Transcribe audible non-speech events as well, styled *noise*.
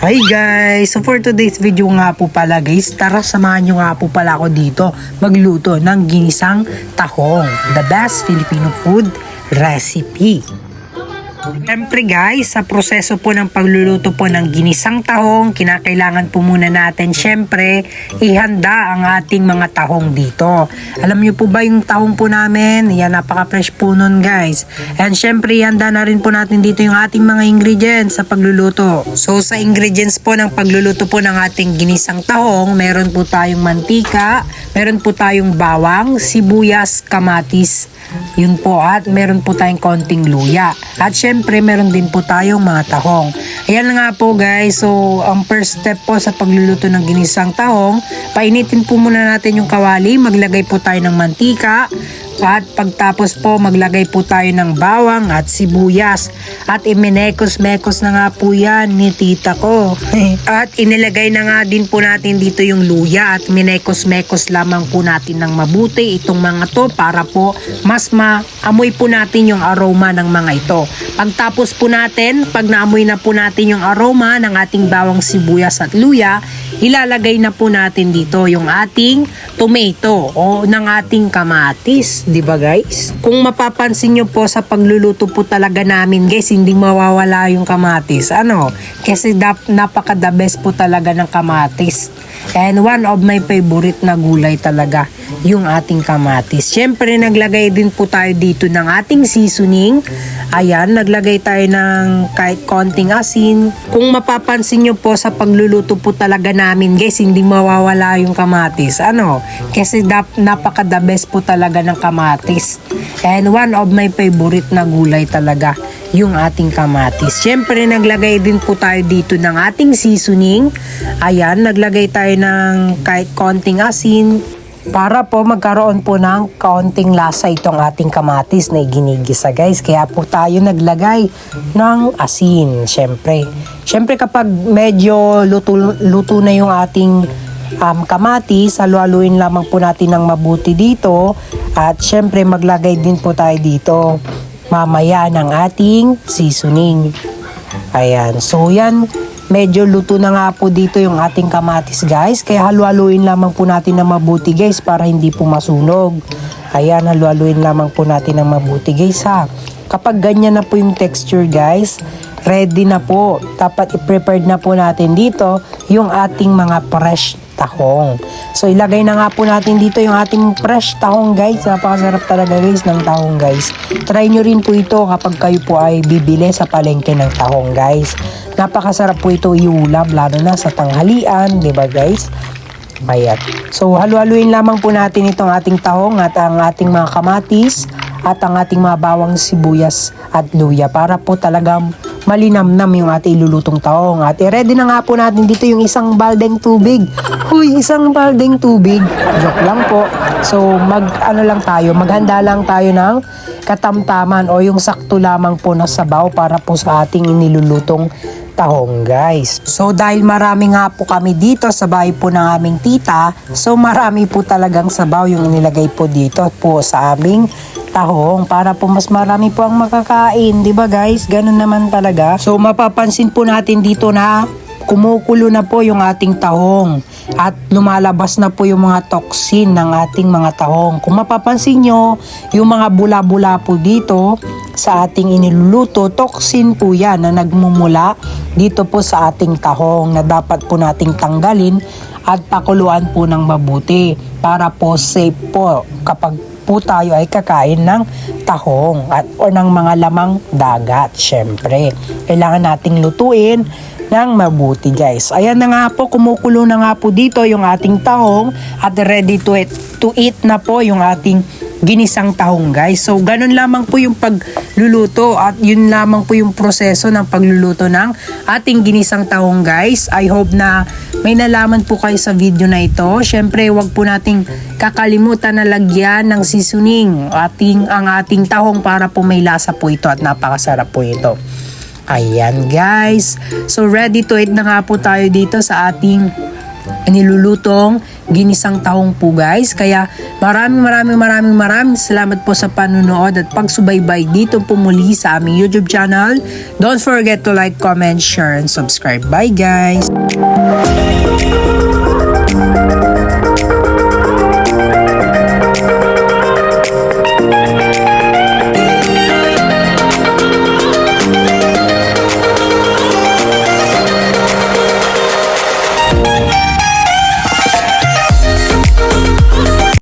Hi guys! So for today's video nga po pala guys, tara samahan nyo nga po pala ako dito magluto ng ginisang tahong. The best Filipino food recipe. Siyempre guys, sa proseso po ng pagluluto po ng ginisang tahong, kinakailangan po muna natin siyempre ihanda ang ating mga tahong dito. Alam niyo po ba yung tahong po namin? Yan, napaka-fresh po nun guys. And siyempre, ihanda na rin po natin dito yung ating mga ingredients sa pagluluto. So sa ingredients po ng pagluluto po ng ating ginisang tahong, meron po tayong mantika, meron po tayong bawang, sibuyas, kamatis, yun po at meron po tayong konting luya. At syempre meron din po tayong mga tahong. Ayan nga po guys. So ang first step po sa pagluluto ng ginisang tahong, painitin po muna natin yung kawali. Maglagay po tayo ng mantika. At pagtapos po maglagay po tayo ng bawang at sibuyas. At iminekos-mekos na nga po yan ni tita ko. *laughs* at inilagay na nga din po natin dito yung luya at minekos-mekos lamang po natin ng mabuti itong mga to para po mas maamoy po natin yung aroma ng mga ito. Pagtapos po natin, pag naamoy na po natin yung aroma ng ating bawang sibuyas at luya, ilalagay na po natin dito yung ating tomato o ng ating kamatis, 'di ba guys? Kung mapapansin nyo po sa pagluluto po talaga namin guys, hindi mawawala yung kamatis. Ano? Kasi dap, napaka the best po talaga ng kamatis. And one of my favorite na gulay talaga, yung ating kamatis. Siyempre, naglagay din po tayo dito ng ating seasoning. Ayan, naglagay tayo ng kahit konting asin. Kung mapapansin nyo po sa pagluluto po talaga namin, guys, hindi mawawala yung kamatis. Ano? Kasi dap, napaka the best po talaga ng kamatis. And one of my favorite na gulay talaga, yung ating kamatis. Siyempre, naglagay din po tayo dito ng ating seasoning. Ayan, naglagay tayo ng kahit konting asin para po magkaroon po ng kaunting lasa itong ating kamatis na ginigisa guys. Kaya po tayo naglagay ng asin, syempre. Syempre kapag medyo luto, luto na yung ating um, kamatis, halu-haluin lamang po natin ng mabuti dito. At syempre maglagay din po tayo dito mamaya ng ating seasoning. Ayan. So yan, medyo luto na nga po dito yung ating kamatis guys. Kaya halu-haluin lamang po natin ng mabuti guys para hindi po masunog. Ayan, halu-haluin lamang po natin ng mabuti guys ha. Kapag ganyan na po yung texture guys, ready na po. Dapat i-prepared na po natin dito yung ating mga fresh tahong. So ilagay na nga po natin dito yung ating fresh tahong guys. Napakasarap talaga guys ng tahong guys. Try nyo rin po ito kapag kayo po ay bibili sa palengke ng tahong guys. Napakasarap po ito iulam lalo na sa tanghalian, 'di ba guys? Ayan. So halu-haluin lamang po natin itong ating tahong at ang ating mga kamatis at ang ating mga bawang sibuyas at luya para po talagang malinamnam yung ating ilulutong tahong. At i-ready na nga po natin dito yung isang baldeng tubig. Huy, isang baldeng tubig. Joke lang po. So mag ano lang tayo, maghanda lang tayo ng katamtaman o yung sakto lamang po na sabaw para po sa ating inilulutong tahong guys. So dahil marami nga po kami dito sa bahay po ng aming tita, so marami po talagang sabaw yung inilagay po dito po sa aming tahong para po mas marami po ang makakain, 'di ba guys? Ganun naman talaga. So mapapansin po natin dito na kumukulo na po yung ating tahong at lumalabas na po yung mga toxin ng ating mga tahong. Kung mapapansin nyo, yung mga bula-bula po dito sa ating iniluluto, toxin po yan na nagmumula dito po sa ating tahong na dapat po nating tanggalin at pakuluan po ng mabuti para po safe po kapag po tayo ay kakain ng tahong at o ng mga lamang dagat syempre. Kailangan nating lutuin ng mabuti guys. Ayan na nga po, kumukulo na nga po dito yung ating tahong at ready to eat, to eat na po yung ating ginisang tahong guys. So ganun lamang po yung pagluluto at yun lamang po yung proseso ng pagluluto ng ating ginisang tahong guys. I hope na may nalaman po kayo sa video na ito. Syempre wag po nating kakalimutan na lagyan ng seasoning ating, ang ating tahong para po may lasa po ito at napakasarap po ito. Ayan guys. So ready to eat na nga po tayo dito sa ating nilulutong ginisang tahong po guys. Kaya maraming maraming maraming maraming salamat po sa panunood at pagsubaybay dito po muli sa aming YouTube channel. Don't forget to like, comment, share, and subscribe. Bye guys!